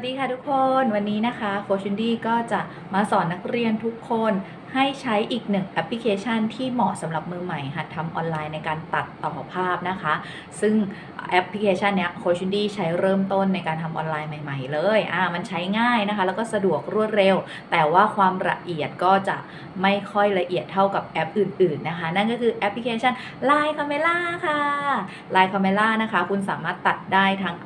วัสดีค่ะทุกคนวันนี้นะคะโคชนดี้ก็จะมาสอนนักเรียนทุกคนให้ใช้อีกหนึ่งแอปพลิเคชันที่เหมาะสำหรับมือใหม่หัดทำออนไลน์ในการตัดต่อภาพนะคะ ซึ่งแอปพลิเคชันเนี้ยโคชนดี้ใช้เริ่มต้นในการทำออนไลน์ใหม่ๆเลยอ่ามันใช้ง่ายนะคะ แล้วก็สะดวกรวดเร็ว แต่ว่าความละเอียดก็จะไม่ค่อยละเอียดเท่ากับแอปอื่น ๆนะคะ นั่นก็คือแอปพลิเคชัน Line Camera ค่ะ Line Camera นะคะ คุณสามารถตัดได้ทั้ง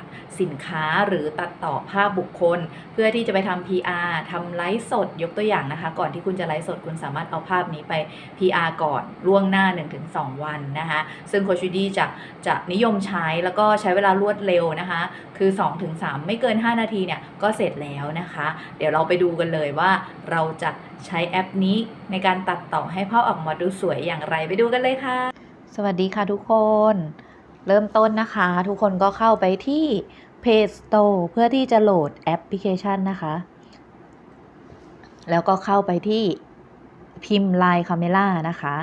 สินค้าหรือตัดต่อภาพบุคคล เพื่อที่จะไปทำ PR ทำไลฟ์สดยกตัวอย่างนะคะ ก่อนที่คุณจะไลฟ์สดคุณสามารถเอาภาพนี้ไป PR ก่อนล่วงหน้า 1-2 วันนะคะ ซึ่งโคชูดี้จะจะนิยมใช้แล้วก็ใช้เวลารวดเร็วนะคะ คือ 2-3 ไม่เกิน 5 นาทีเนี่ยก็เสร็จแล้วนะคะ เดี๋ยวเราไปดูกันเลยว่าเราจะใช้แอปนี้ในการตัดต่อให้ภาพออกมาดูสวยอย่างไรไปดูกันเลยค่ะ สวัสดีค่ะทุกคน เริ่มต้นนะคะ ทุกคนก็เข้าไปที่ Play Store เพื่อที่จะโหลดแอปพลิเคชันนะคะ แล้วก็เข้าไปที่พิมพ์ Line Camera นะคะ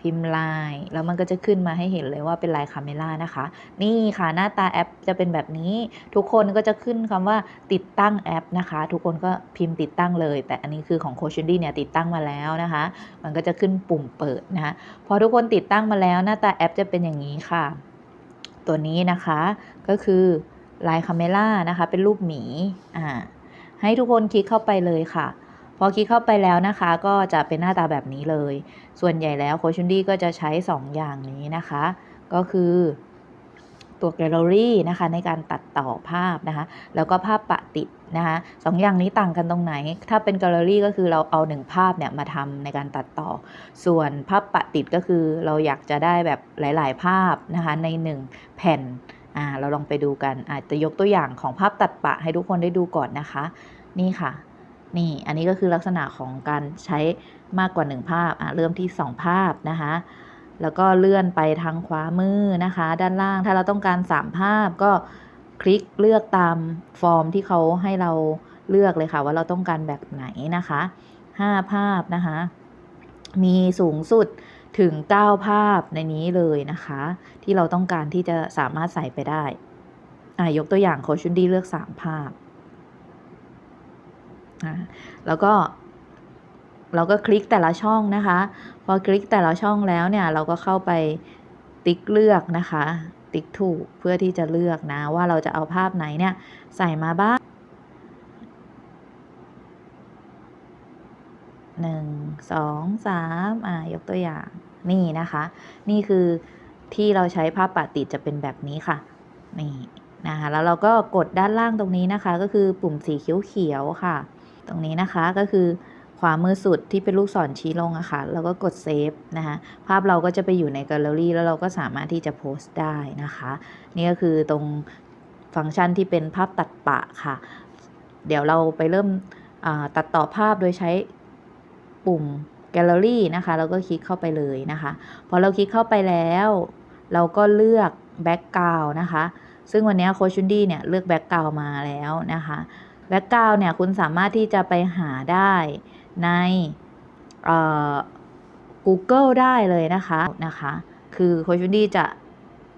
พิมพ์ Line แล้วมันก็จะขึ้นมาให้เห็นเลยว่าเป็น Line Camera นะคะ นี่ค่ะหน้าตาแอปจะเป็นแบบนี้ ทุกคนก็จะขึ้นคำว่าติดตั้งแอปนะคะ ทุกคนก็พิมพ์ติดตั้งเลย แต่อันนี้คือของโคชดี้เนี่ยติดตั้งมาแล้วนะคะ มันก็จะขึ้นปุ่มเปิดนะคะพอทุกคนติดตั้งมาแล้ว หน้าตาแอปจะเป็นอย่างนี้ค่ะ ตัวนี้นะคะก็คือ Line Camera นะคะ เป็นรูปหมีอ่าให้ทุกคนคลิกเข้าไปเลยค่ะ พอคลิกเข้าไปแล้วนะคะ ก็จะเป็นหน้าตาแบบนี้เลย ส่วนใหญ่แล้วโคชุนดี้ก็จะใช้ 2 อย่างนี้นะคะ ก็คือตัวแกลเลอรี่นะคะในการตัดต่อภาพนะคะ แล้วก็ภาพปะติดนะคะสองอย่างนี้ต่างกันตรงไหน ถ้าเป็นแกลเลอรี่ก็คือเราเอาหนึ่งภาพเนี่ยมาทำในการตัดต่อ ส่วนภาพปะติดก็คือเราอยากจะได้แบบหลาย ๆ ภาพนะคะใน 1 แผ่น อ่าเราลองไปดูกันอาจจะยกตัวอย่างของภาพตัดปะให้ทุกคนได้ดูก่อนนะคะ นี่ค่ะ นี่อันนี้ก็คือลักษณะของการใช้มากกว่า 1 ภาพอะเริ่มที่ 2 ภาพนะคะแล้วก็เลื่อนไปทางขวามือนะคะ ด้านล่างถ้าเราต้องการ 3 ภาพก็คลิกเลือกตามฟอร์มที่เขาให้เราเลือกเลยค่ะ ว่าเราต้องการแบบไหนนะคะ 5 ภาพนะคะ มีสูงสุด ถึง 9 ภาพในนี้เลยนะคะ ที่เราต้องการที่จะสามารถใส่ไปได้ยกตัวอย่างโคชุนดี้เลือก 3 ภาพ แล้วก็เราก็คลิกแต่ละช่องนะคะ พอคลิกแต่ละช่องแล้วเนี่ย เราก็เข้าไปติ๊กเลือกนะคะ ติ๊กถูกเพื่อที่จะเลือกนะ ว่าเราจะเอาภาพไหนเนี่ย ใส่มาบ้าง หนึ่งสองสามอ่ายกตัวอย่างนี่นะคะ นี่คือที่เราใช้ภาพปะติดจะเป็นแบบนี้ค่ะ นี่นะคะ แล้วเราก็กดด้านล่างตรงนี้นะคะ ก็คือปุ่มสีเขียวๆค่ะ ตรงนี้นะคะก็คือขวามือสุดที่เป็นลูกศรชี้ลงอะค่ะแล้วก็กดเซฟนะคะภาพเราก็จะไปอยู่ในแกลเลอรี่แล้วเราก็สามารถที่จะโพสต์ได้นะคะ นี่ก็คือตรงฟังก์ชันที่เป็นภาพตัดปะค่ะ เดี๋ยวเราไปเริ่มตัดต่อภาพโดยใช้ ปุ่มแกลเลอรี่นะคะแล้วก็คลิกเข้าไปเลยนะคะพอเราคลิกเข้าไปแล้ว เราก็เลือกแบ็กกราวนะคะ ซึ่งวันนี้โคชุนดี้เนี่ยเลือกแบ็กกราวมาแล้วนะคะแบ็กกราวเนี่ยคุณสามารถที่จะไปหาได้ใน Google ได้เลยนะคะนะคะ คือโคชุนดี้จะ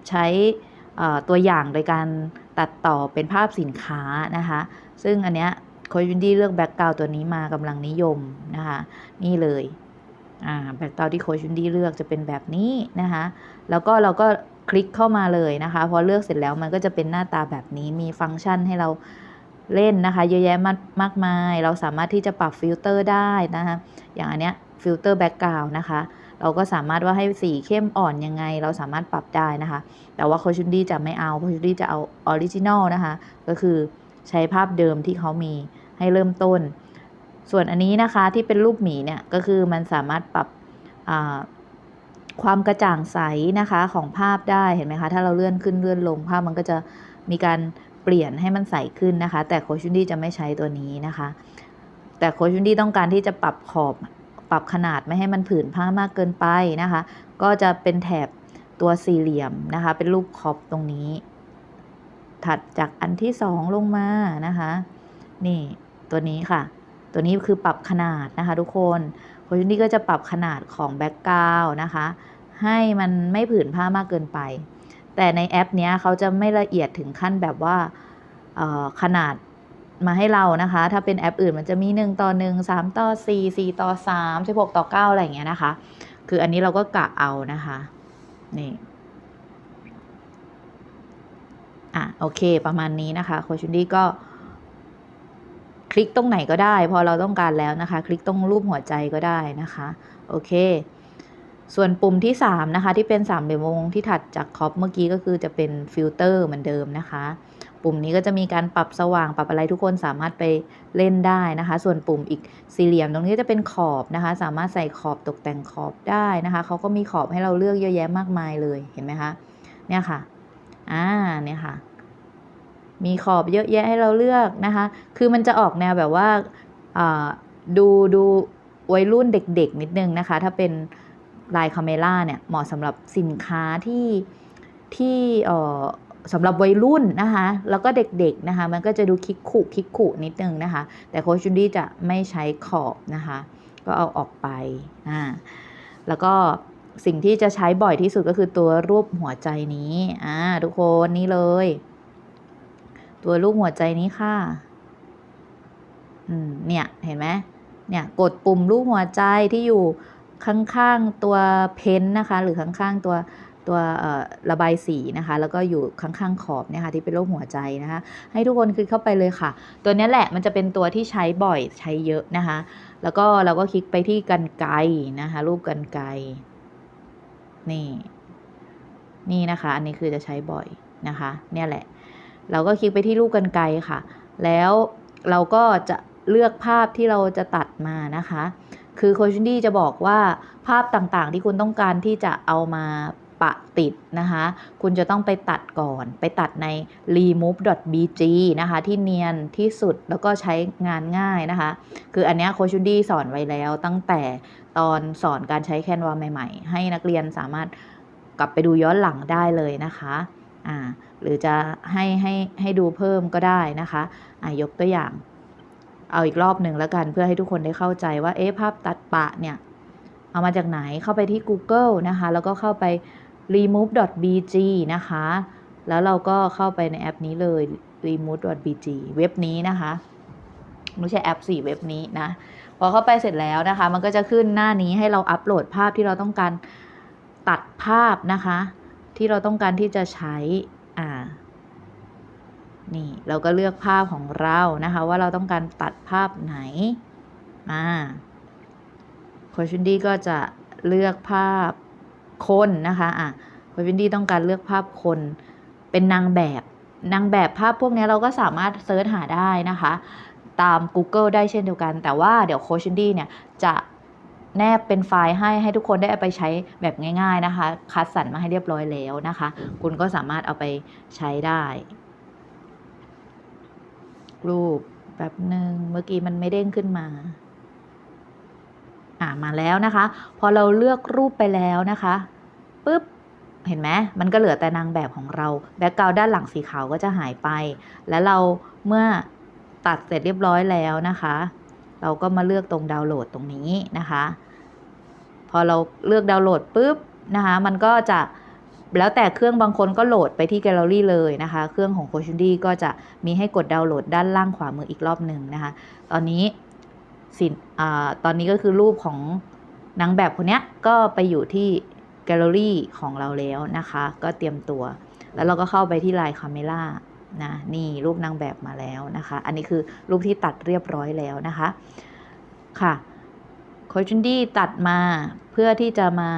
ใช้ตัวอย่างโดยการตัดต่อเป็นภาพสินค้านะคะ ซึ่งอันเนี้ย โคชุนดี้เลือกแบ็กกราวตัวนี้มากำลังนิยมนะคะนี่เลยแบ็กกราวที่โคชุนดี้เลือกจะเป็นแบบนี้นะคะแล้วก็เราก็คลิกเข้ามาเลยนะคะพอเลือกเสร็จแล้วมันก็จะเป็นหน้าตาแบบนี้มีฟังก์ชันให้เราเล่นนะคะเยอะแยะมากมากมาย เราสามารถที่จะปรับฟิลเตอร์ได้นะคะอย่างอันเนี้ยฟิลเตอร์แบ็กกราวนะคะ เราก็สามารถว่าให้สีเข้มอ่อนยังไง เราสามารถปรับได้นะคะ แต่ว่าโคชุนดี้จะไม่เอาโคชุนดี้จะเอาออริจินอลนะคะ ก็คือใช้ภาพเดิมที่เขามี ให้เริ่มต้น ส่วนอันนี้นะคะที่เป็นรูปหมีเนี่ยก็คือมันสามารถปรับความกระจ่างใสนะคะของภาพได้เห็นไหมคะ ถ้าเราเลื่อนขึ้นเลื่อนลงภาพมันก็จะมีการเปลี่ยนให้มันใสขึ้นนะคะ แต่โคชุนดี้จะไม่ใช้ตัวนี้นะคะ แต่โคชุนดี้ต้องการที่จะปรับขอบปรับขนาดไม่ให้มันผืนผ้ามากเกินไปนะคะ ก็จะเป็นแถบตัวสี่เหลี่ยมนะคะ เป็นรูปขอบตรงนี้ ถัดจากอันที่สองลงมานะคะ นี่ ตัวนี้ค่ะ ตัวนี้คือปรับขนาดนะคะ ทุกคนโคชุนดี้ก็จะปรับขนาดของแบ็กกราวนะคะ ให้มันไม่ผืนผ้ามากเกินไป แต่ในแอปเนี้ยเขาจะไม่ละเอียดถึงขั้นแบบว่าขนาดมาให้เรานะคะ ถ้าเป็นแอปอื่นมันจะมี 1 ต่อ 1 3 ต่อ 4 4 ต่อ 3 16 ต่อ 9 อะไรอย่างเงี้ยนะคะ คืออันนี้เราก็กะเอานะคะ นี่ อะ โอเค ประมาณนี้นะคะ โคชุนดี้ก็ คลิกตรงไหนก็ได้ พอเราต้องการแล้วนะคะ คลิกตรงรูปหัวใจก็ได้นะคะ โอเค ส่วนปุ่มที่ 3 นะคะ ที่เป็นสามเหลี่ยมวงที่ถัดจากคอปเมื่อกี้ก็คือจะเป็นฟิลเตอร์เหมือนเดิมนะคะ ปุ่มนี้ก็จะมีการปรับสว่างปรับอะไรทุกคนสามารถไปเล่นได้นะคะ ส่วนปุ่มอีกสี่เหลี่ยมตรงนี้จะเป็นขอบนะคะ สามารถใส่ขอบตกแต่งขอบได้นะคะเขาก็มีขอบให้เราเลือกเยอะแยะมากมายเลยเห็นไหมคะเนี่ยค่ะอ่าเนี่ยค่ะ มีขอบเยอะแยะให้เราเลือกนะคะ คือมันจะออกแนวแบบว่าดูดูวัยรุ่นเด็กๆนิดนึงนะคะ ถ้าเป็นลายคาเมล่าเนี่ยเหมาะสำหรับสินค้าที่ที่สำหรับวัยรุ่นนะคะ แล้วก็เด็กๆนะคะ มันก็จะดูคิกขู่คิกขู่นิดนึงนะคะ แต่โคชุนดี้จะไม่ใช้ขอบนะคะ ก็เอาออกไปอ่าแล้วก็สิ่งที่จะใช้บ่อยที่สุดก็คือตัวรูปหัวใจนี้อ่าทุกคนนี่เลย ตัวรูปหัวใจนี้ค่ะอืมเนี่ยเห็นไหมเนี่ยกดปุ่มรูปหัวใจที่อยู่ข้างๆตัวเพ้นท์นะคะ หรือข้างๆตัวตัวเอ่อระบายสีนะคะ แล้วก็อยู่ข้างๆขอบเนี่ยค่ะที่เป็นรูปหัวใจนะคะ ให้ทุกคนคลิกเข้าไปเลยค่ะ ตัวนี้แหละมันจะเป็นตัวที่ใช้บ่อยใช้เยอะนะคะ แล้วก็เราก็คลิกไปที่กันไกนะคะ รูปกันไกนี่ นี่นะคะ อันนี้คือจะใช้บ่อยนะคะ เนี่ยแหละ เราก็คลิกไปที่รูปกันไกรค่ะ แล้วเราก็จะเลือกภาพที่เราจะตัดมานะคะ คือโคชดี้จะบอกว่าภาพต่างๆ ที่คุณต้องการที่จะเอามาปะติดนะคะ คุณจะต้องไปตัดก่อน ไปตัดใน remove.bg นะคะ ที่เนียนที่สุดแล้วก็ใช้งานง่ายนะคะ คืออันเนี้ยโคชดี้สอนไว้แล้วตั้งแต่ตอนสอนการใช้แคนวาใหม่ ๆ ให้นักเรียนสามารถกลับไปดูย้อนหลังได้เลยนะคะ อ่าหรือจะให้ให้ให้ดูเพิ่มก็ได้นะคะอ่ายกตัวอย่าง เอาอีกรอบหนึ่งแล้วกันเพื่อให้ทุกคนได้เข้าใจว่าเอ๊ะภาพตัดปะเนี่ย เอามาจากไหนเข้าไปที่ Google นะคะ แล้วก็เข้าไป remove.bg นะคะ แล้วเราก็เข้าไปในแอปนี้เลย remove.bg เว็บนี้นะคะไม่ใช่แอปสี่เว็บนี้นะ พอเข้าไปเสร็จแล้วนะคะ มันก็จะขึ้นหน้านี้ให้เราอัปโหลดภาพที่เราต้องการตัดภาพนะคะ ที่เราต้องการที่จะใช้ อ่า นี่เราก็เลือกภาพของเรานะคะ ว่าเราต้องการตัดภาพไหน มาโคชวินดี้ก็จะเลือกภาพคนนะคะอะโคชวินดี้ต้องการเลือกภาพคน เป็นนางแบบ นางแบบภาพพวกนี้เราก็สามารถเซิร์ชหาได้นะคะ ตาม Google ได้เช่นเดียวกัน แต่ว่าเดี๋ยวโคชวินดี้เนี่ยจะ แนบเป็นไฟล์ให้ให้ทุกคนได้เอาไปใช้แบบง่าย ๆนะคะ คัดสรรมาให้เรียบร้อยแล้วนะคะ คุณก็สามารถเอาไปใช้ได้ รูปแป๊บหนึ่งเมื่อกี้มันไม่เด้งขึ้นมาอ่ามาแล้วนะคะ พอเราเลือกรูปไปแล้วนะคะปุ๊บเห็นไหมมันก็เหลือแต่นางแบบของเรา แบ็กกราวด้านหลังสีขาวก็จะหายไป แล้วเราเมื่อตัดเสร็จเรียบร้อยแล้วนะคะ เราก็มาเลือกตรงดาวน์โหลดตรงนี้นะคะ พอเราเลือกดาวน์โหลดปุ๊บนะคะ มันก็จะแล้วแต่เครื่องบางคนก็โหลดไปที่แกลเลอรี่เลยนะคะ เครื่องของโคช u ดี้ก็จะมีให้กดดาวน์โหลดด้านล่างขวามืออีกรอบหนึ่งนะคะ ตอนนี้สินอ่าตอนนี้ก็คือรูปของนางแบบคนนี้ก็ไปอยู่ที่แกลเลอรี่ของเราแล้วนะคะ ก็เตรียมตัว แล้วเราก็เข้าไปที่ไลน์คาเมล่า นะนี่รูปนางแบบมาแล้วนะคะ อันนี้คือรูปที่ตัดเรียบร้อยแล้วนะคะค่ะโคชุนดี้ตัดมาเพื่อที่จะมา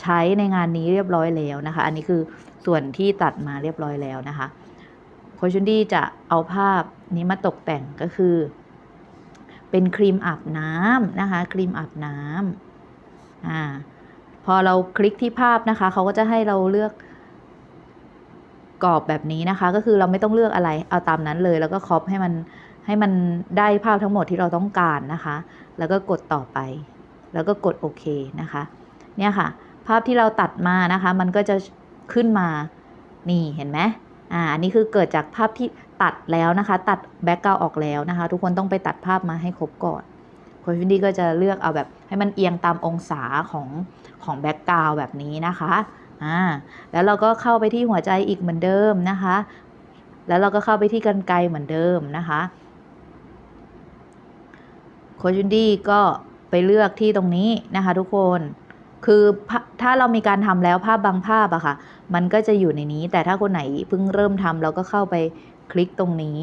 ใช้ในงานนี้เรียบร้อยแล้วนะคะ อันนี้คือส่วนที่ตัดมาเรียบร้อยแล้วนะคะโคชุนดี้จะเอาภาพนี้มาตกแต่งก็คือ เป็นครีมอาบน้ำนะคะ ครีมอาบน้ำอ่าพอเราคลิกที่ภาพนะคะ เขาก็จะให้เราเลือก กรอบแบบนี้นะคะ ก็คือเราไม่ต้องเลือกอะไรเอาตามนั้นเลย แล้วก็ครอปให้มันให้มันได้ภาพทั้งหมดที่เราต้องการนะคะ แล้วก็กดต่อไป แล้วก็กดโอเคนะคะ เนี่ยค่ะ ภาพที่เราตัดมานะคะ มันก็จะขึ้นมานี่เห็นไหมอ่าอันนี้คือเกิดจากภาพที่ตัดแล้วนะคะ ตัดแบ็กกราวออกแล้วนะคะ ทุกคนต้องไปตัดภาพมาให้ครบก่อนโคชวินดี้ก็จะเลือกเอาแบบให้มันเอียงตามองศาของของแบ็กกราวแบบนี้นะคะ อ่าแล้วเราก็เข้าไปที่หัวใจอีกเหมือนเดิมนะคะ แล้วเราก็เข้าไปที่กันไกลเหมือนเดิมนะคะโคชุนดี้ก็ไปเลือกที่ตรงนี้นะคะทุกคนคือถ้าเรามีการทำแล้วภาพบางภาพอะค่ะ มันก็จะอยู่ในนี้ แต่ถ้าคนไหนเพิ่งเริ่มทำเราก็เข้าไปคลิกตรงนี้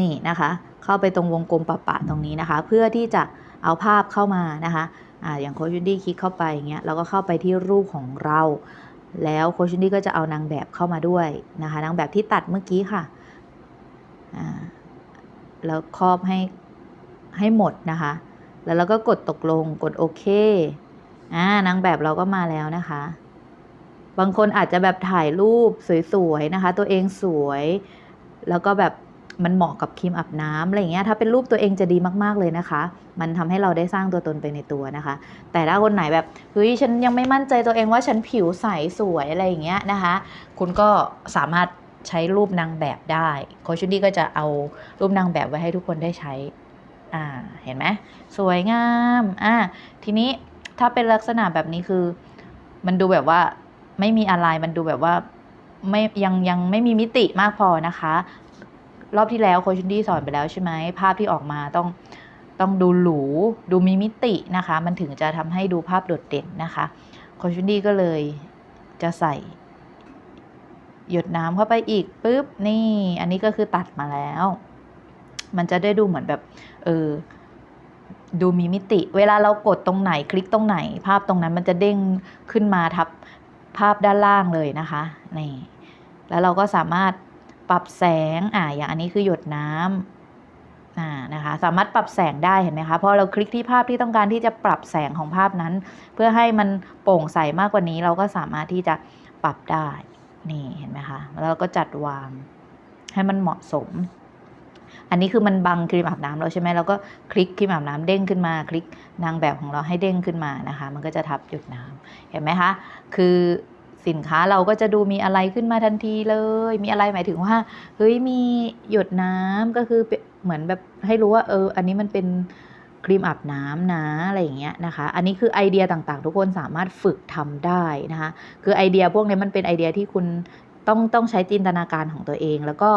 นี่นะคะ เข้าไปตรงวงกลมปะปะตรงนี้นะคะ เพื่อที่จะเอาภาพเข้ามานะคะ อ่าอย่างโคชดี้คลิกเข้าไปอย่างเงี้ยเราก็เข้าไปที่รูปของเรา แล้วโคชดี้ก็จะเอานางแบบเข้ามาด้วยนะคะนางแบบที่ตัดเมื่อกี้ค่ะอ่าแล้วครอบให้ให้หมดนะคะ แล้วเราก็กดตกลงกดโอเคอ่านางแบบเราก็มาแล้วนะคะ บางคนอาจจะแบบถ่ายรูปสวยๆนะคะ ตัวเองสวย แล้วก็แบบ มันเหมาะกับครีมอาบน้ำอะไรอย่างเงี้ยถ้าเป็นรูปตัวเองจะดีมากๆเลยนะคะ มันทำให้เราได้สร้างตัวตนไปในตัวนะคะ แต่ถ้าคนไหนแบบเฮ้ยฉันยังไม่มั่นใจตัวเองว่าฉันผิวใสสวยอะไรอย่างเงี้ยนะคะ คุณก็สามารถใช้รูปนางแบบได้โคชชุดี้ก็จะเอารูปนางแบบไว้ให้ทุกคนได้ใช้อ่าเห็นไหมสวยงามอ่าทีนี้ถ้าเป็นลักษณะแบบนี้คือ มันดูแบบว่าไม่มีอะไรมันดูแบบว่าไม่ยังยังไม่มีมิติมากพอนะคะ รอบที่แล้วโคชชุนดี้สอนไปแล้วใช่ไหมภาพที่ออกมาต้องต้องดูหรู ดูมีมิตินะคะ มันถึงจะทำให้ดูภาพโดดเด่นนะคะโคชชุนดี้ก็เลยจะใส่ หยดน้ำเข้าไปอีกปุ๊บนี่ อันนี้ก็คือตัดมาแล้ว มันจะได้ดูเหมือนแบบ เออดูมีมิติ เวลาเรากดตรงไหนคลิกตรงไหน ภาพตรงนั้นมันจะเด้งขึ้นมาทับภาพด้านล่างเลยนะคะนี่แล้วเราก็สามารถ ปรับแสงอ่าอย่างอันนี้คือหยดน้ำอ่านะคะสามารถปรับแสงได้เห็นไหมคะพอเราคลิกที่ภาพที่ต้องการที่จะปรับแสงของภาพนั้น เพื่อให้มันโปร่งใสมากกว่านี้ เราก็สามารถที่จะปรับได้นี่เห็นไหมคะแล้วเราก็จัดวางให้มันเหมาะสม อันนี้คือมันบังครีมอาบน้ำเราใช่ไหมเราก็คลิกครีมอาบน้ำเด้งขึ้นมา คลิกนางแบบของเราให้เด้งขึ้นมานะคะ มันก็จะทับหยดน้ำเห็นไหมคะ คือ สินค้าเราก็จะดูมีอะไรขึ้นมาทันทีเลย มีอะไรหมายถึงว่าเฮ้ยมีหยดน้ำก็คือเหมือนแบบให้รู้ว่าเออ อันนี้มันเป็นครีมอาบน้ำนะอะไรอย่างเงี้ยนะคะ อันนี้คือไอเดียต่างๆ ทุกคนสามารถฝึกทำได้นะคะ คือไอเดียพวกนี้มันเป็นไอเดียที่คุณต้องต้องใช้จินตนาการของตัวเอง แล้วก็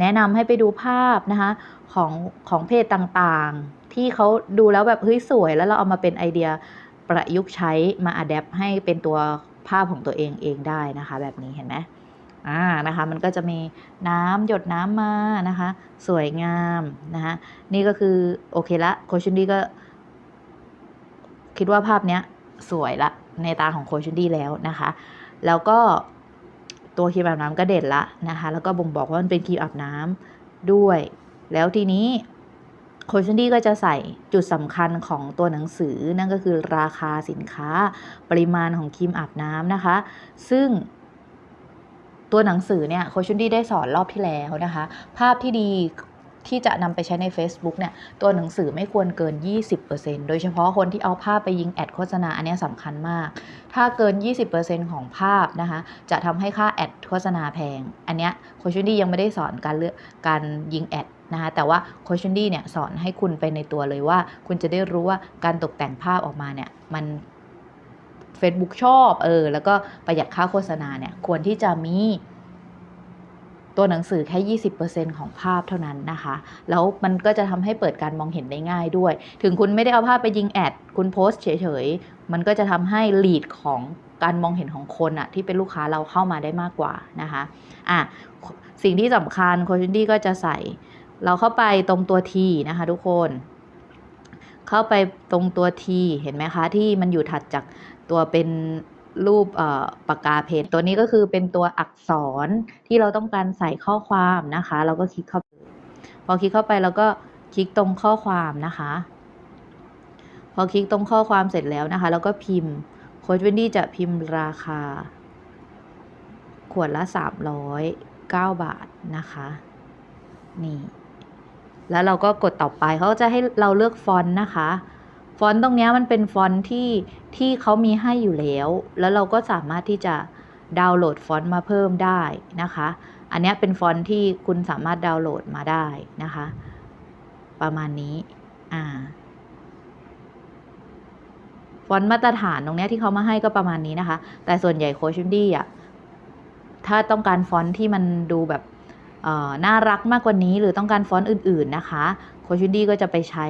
แนะนำให้ไปดูภาพนะคะของของเพจต่างๆ ที่เขาดูแล้วแบบเฮ้ยสวย แล้วเราเอามาเป็นไอเดียประยุกต์ใช้มาอัดแอปให้เป็นตัว ภาพของตัวเองเองได้นะคะ แบบนี้เห็นไหมอ่านะคะมันก็จะมีน้ำหยดน้ำมานะคะ สวยงามนะคะนี่ก็คือโอเคละโคชุนดี้ก็ คิดว่าภาพเนี้ยสวยละในตาของโคชุนดี้แล้วนะคะ แล้วก็ตัวครีมอาบน้ำก็เด่นละนะคะ แล้วก็บ่งบอกว่ามันเป็นครีมอาบน้ำด้วย แล้วทีนี้ โคชนดี้ก็จะใส่จุดสำคัญของตัวหนังสือนั่นก็คือราคาสินค้า ปริมาณของครีมอาบน้ำนะคะ ซึ่งตัวหนังสือเนี่ยโคชนดี้ได้สอนรอบที่แล้วนะคะ ภาพที่ดีที่จะนำไปใช้ใน Facebook เนี่ยตัวหนังสือไม่ควรเกิน 20%โดยเฉพาะคนที่เอาภาพไปยิงแอดโฆษณา อันนี้สำคัญมาก ถ้าเกิน 20%ของภาพนะคะ จะทำให้ค่าแอดโฆษณาแพง อันนี้โคชดี้ยังไม่ได้สอนการเลือกการยิงแอด นะคะแต่ว่าโคชดี้เนี่ยสอนให้คุณไปในตัวเลยว่า คุณจะได้รู้ว่าการตกแต่งภาพออกมาเนี่ยมัน Facebook ชอบเออแล้วก็ประหยัดค่าโฆษณาเนี่ยควรที่จะมีตัวหนังสือแค่ 20%ของภาพเท่านั้นนะคะ แล้วมันก็จะทำให้เปิดการมองเห็นได้ง่ายด้วย ถึงคุณไม่ได้เอาภาพไปยิงแอด คุณโพสเฉยๆ มันก็จะทำให้ลีดของการมองเห็นของคนอะที่เป็นลูกค้าเราเข้ามาได้มากกว่านะคะ อะ สิ่งที่สำคัญโคชดี้ก็จะใส่ เราเข้าไปตรงตัวทีนะคะทุกคน เข้าไปตรงตัวทีเห็นไหมคะ ที่มันอยู่ถัดจากตัวเป็นรูปปากกาเพจตัวนี้ก็คือเป็นตัวอักษรที่เราต้องการใส่ข้อความนะคะ เราก็คลิกเข้าไปพอคลิกเข้าไปเราก็คลิกตรงข้อความนะคะ พอคลิกตรงข้อความเสร็จแล้วนะคะแล้วก็พิมพ์โค้ชเวนดี้จะพิมพ์ราคา ขวดละ 309 บาทนะคะ นี่ แล้วเราก็กดต่อไปเขาจะให้เราเลือกฟอนต์นะคะ ฟอนต์ตรงนี้มันเป็นฟอนต์ที่ที่เขามีให้อยู่แล้ว แล้วเราก็สามารถที่จะดาวน์โหลดฟอนต์มาเพิ่มได้นะคะ อันนี้เป็นฟอนต์ที่คุณสามารถดาวน์โหลดมาได้นะคะ ประมาณนี้อ่าฟอนต์มาตรฐานตรงนี้ที่เขามาให้ก็ประมาณนี้นะคะ แต่ส่วนใหญ่โคชนดี้อะถ้าต้องการฟอนต์ที่มันดูแบบ น่ารักมากกว่านี้หรือต้องการฟอนต์อื่น ๆนะคะโคชูดี้ก็จะไปใช้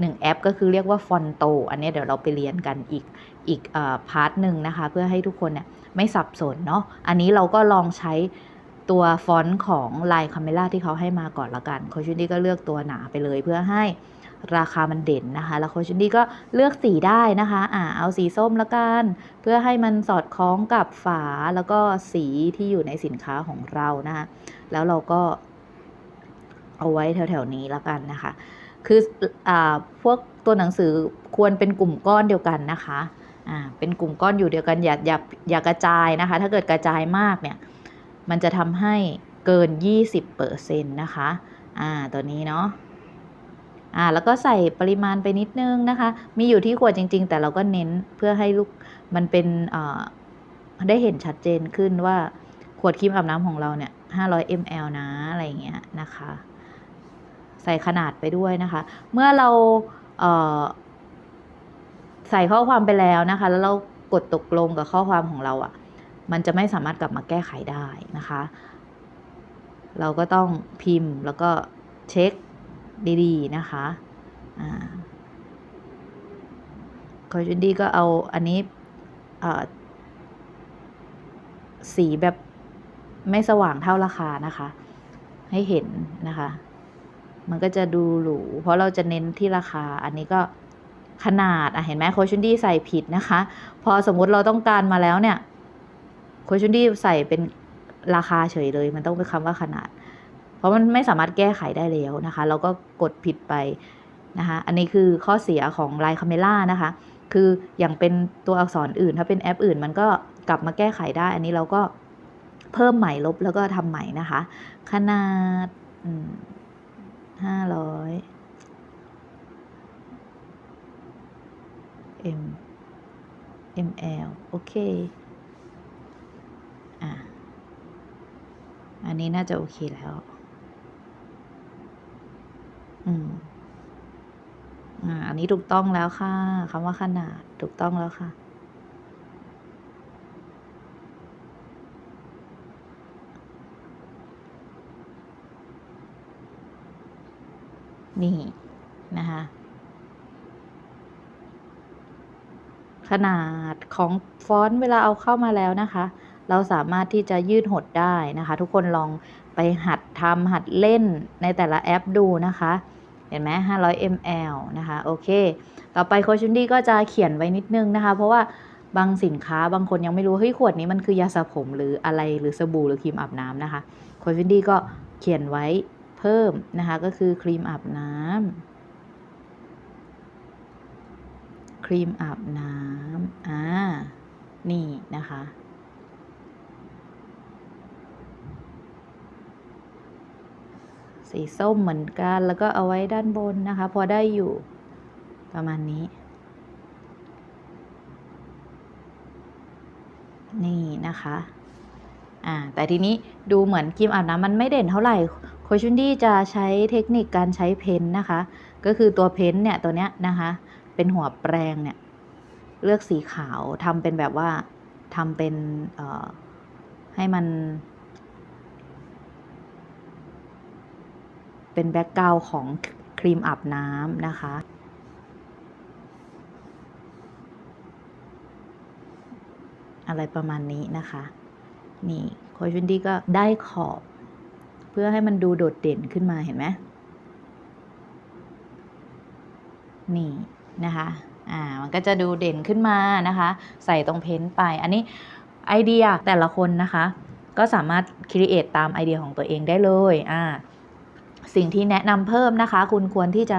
หนึ่งแอปก็คือเรียกว่าฟอนโต อันนี้เดี๋ยวเราไปเรียนกันอีกอีกอ่อพาร์ทหนึ่งนะคะ เพื่อให้ทุกคนเนี่ยไม่สับสนเนาะ อันนี้เราก็ลองใช้ตัวฟอนต์ของลายคาเมล่าที่เขาให้มาก่อนละกันโคชูดี้ก็เลือกตัวหนาไปเลยเพื่อให้ ราคามันเด่นนะคะ แล้วโคชูดี้ก็เลือกสีได้นะคะอ่าเอาสีส้มละกัน เพื่อให้มันสอดคล้องกับฝาแล้วก็สีที่อยู่ในสินค้าของเรานะคะแล้วเราก็เอาไว้แถวๆนี้ละกันนะคะ คืออ่าพวกตัวหนังสือควรเป็นกลุ่มก้อนเดียวกันนะคะอ่าเป็นกลุ่มก้อนอยู่เดียวกันอย่าอย่าอย่ากระจายนะคะ ถ้าเกิดกระจายมากเนี่ยมันจะทำให้เกิน 20%นะคะ อ่า ตัวนี้เนาะ อ่าแล้วก็ใส่ปริมาณไปนิดนึงนะคะ มีอยู่ที่ขวดจริง ๆ แต่เราก็เน้นเพื่อให้ลูกมันเป็นอ่าได้เห็นชัดเจนขึ้นว่าขวดครีมอาบน้ำของเราเนี่ย 500 ml นะอะไรเงี้ยนะคะ ใส่ขนาดไปด้วยนะคะ เมื่อเราเอ่อใส่ข้อความไปแล้วนะคะ แล้วเรากดตกลงกับข้อความของเราอะ่ะ มันจะไม่สามารถกลับมาแก้ไขได้นะคะ เราก็ต้องพิมพ์แล้วก็เช็ค ดีๆนะคะอ่าคอจุนดีก็เอาอันนี้สีแบบไม่สว่างเท่าราคานะคะ ให้เห็นนะคะ มันก็จะดูหรู เพราะเราจะเน้นที่ราคา อันนี้ก็ขนาดอะเห็นไหมโคชุนดี้ใส่ผิดนะคะ พอสมมุติเราต้องการมาแล้วเนี่ยโคชุนดี้ใส่เป็นราคาเฉยเลย มันต้องเป็นคำว่าขนาด ราะมันไม่สามารถแก้ไขได้แล้วนะคะ เราก็กดผิดไปนะคะอันนี้คือข้อเสียของไลน์คาเมล่านะคะ คืออย่างเป็นตัวอักษรอื่น ถ้าเป็นแอปอื่นมันก็กลับมาแก้ไขได้ อันนี้เราก็เพิ่มใหม่ลบแล้วก็ทำใหม่นะคะ ขนาดห้าร้อย m ml โอเค อะ อันนี้น่าจะโอเคแล้ว อืมอ่าอันนี้ถูกต้องแล้วค่ะคำว่าขนาดถูกต้องแล้วค่ะ นี่นะคะขนาดของฟอนต์เวลาเอาเข้ามาแล้วนะคะ เราสามารถที่จะยืดหดได้นะคะ ทุกคนลอง ไปหัดทำหัดเล่นในแต่ละแอปดูนะคะ เห็นไหม500 ml นะคะโอเค ต่อไปโคชุนดี้ก็จะเขียนไว้นิดนึงนะคะ เพราะว่าบางสินค้าบางคนยังไม่รู้เฮ้ยขวดนี้มันคือยาสระผมหรืออะไรหรือสบู่หรือครีมอาบน้ำนะคะโคชุนดี้ก็เขียนไว้เพิ่มนะคะ ก็คือครีมอาบน้ำครีมอาบน้ำอ่านี่นะคะ สีส้มเหมือนกัน แล้วก็เอาไว้ด้านบนนะคะ พอได้อยู่ประมาณนี้ นี่นะคะอ่าแต่ทีนี้ดูเหมือนครีมอาบน้ำมันไม่เด่นเท่าไหร่โคชุนดี้จะใช้เทคนิคการใช้เพนนะคะ ก็คือตัวเพนเนี่ยตัวเนี้ยนะคะ เป็นหัวแปรงเนี่ย เลือกสีขาวทำเป็นแบบว่าทำเป็นเอ่อให้มัน เป็นแบ็กกราวของครีมอาบน้ำนะคะ อะไรประมาณนี้นะคะ นี่โคชุนดี้ก็ได้ขอบ เพื่อให้มันดูโดดเด่นขึ้นมาเห็นไหมนี่นะคะอ่ามันก็จะดูเด่นขึ้นมานะคะ ใส่ตรงเพ้นท์ไป อันนี้ไอเดียแต่ละคนนะคะ ก็สามารถครีเอทตามไอเดียของตัวเองได้เลยอ่า สิ่งที่แนะนำเพิ่มนะคะ คุณควรที่จะ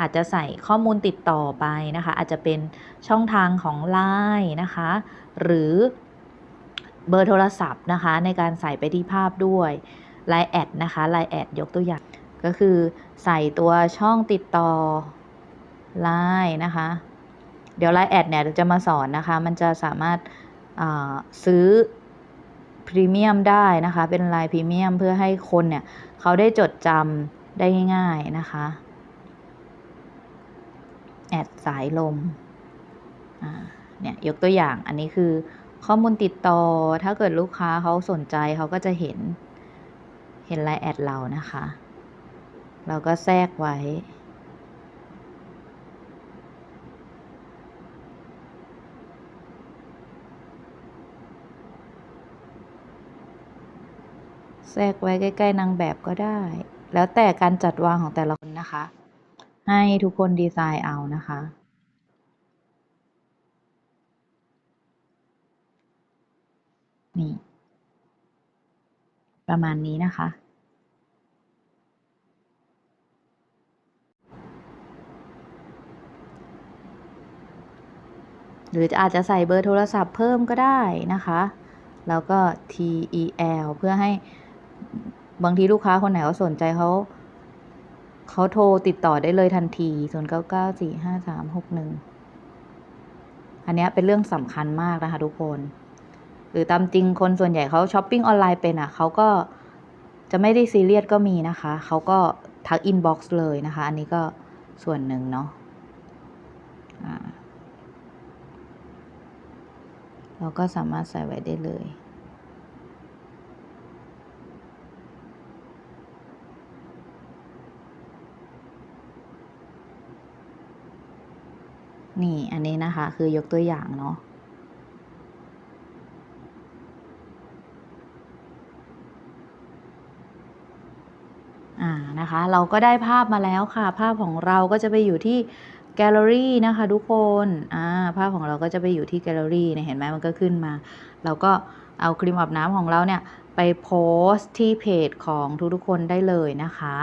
อาจจะใส่ข้อมูลติดต่อไปนะคะ อาจจะเป็นช่องทางของ Line นะคะ หรือเบอร์โทรศัพท์นะคะ ในการใส่ไปที่ภาพด้วย Line แอดนะคะ Line แอดยกตัวอย่าง ก็คือใส่ตัวช่องติดต่อ Line นะคะ เดี๋ยว Line แอดเนี่ยเดี๋ยวจะมาสอนนะคะ มันจะสามารถาซื้อ พรีเมียมได้นะคะ เป็นลายพรีเมียมเพื่อให้คนเนี่ยเขาได้จดจำได้ง่าย ๆนะคะ แอดสายลมเนี่ยยกตัวอย่างอันนี้คือข้อมูลติดต่อถ้าเกิดลูกค้าเขาสนใจเขาก็จะเห็นเห็นไลน์แอดเรานะคะ เราก็แทรกไว้ แทรกไว้ใกล้ๆนางแบบก็ได้ แล้วแต่การจัดวางของแต่ละคนนะคะ ให้ทุกคนดีไซน์เอานะคะนี่ประมาณนี้นะคะ หรืออาจจะใส่เบอร์โทรศัพท์เพิ่มก็ได้นะคะ แล้วก็ TEL เพื่อให้ บางทีลูกค้าคนไหนเขาสนใจเขาเขาโทรติดต่อได้เลยทันที0 9 9 4 5 3 6 1อันนี้เป็นเรื่องสำคัญมากนะคะทุกคน หรือตามจริงคนส่วนใหญ่เขาช้อปปิ้งออนไลน์เป็นอะเขาก็จะไม่ได้ซีเรียสก็มีนะคะ เขาก็ทักอินบ็อกซ์เลยนะคะ อันนี้ก็ส่วนหนึ่งเนาะเราก็สามารถใส่ไว้ได้เลย นี่อันนี้นะคะคือยกตัวอย่างเนาะอ่านะคะเราก็ได้ภาพมาแล้วค่ะ ภาพของเราก็จะไปอยู่ที่แกลเลอรี่นะคะทุกคนอ่าภาพของเราก็จะไปอยู่ที่แกลเลอรี่เนี่ยเห็นไหมมันก็ขึ้นมา เราก็เอาครีมอาบน้ำของเราเนี่ย ไปโพสต์ที่เพจของทุกๆคนได้เลยนะคะ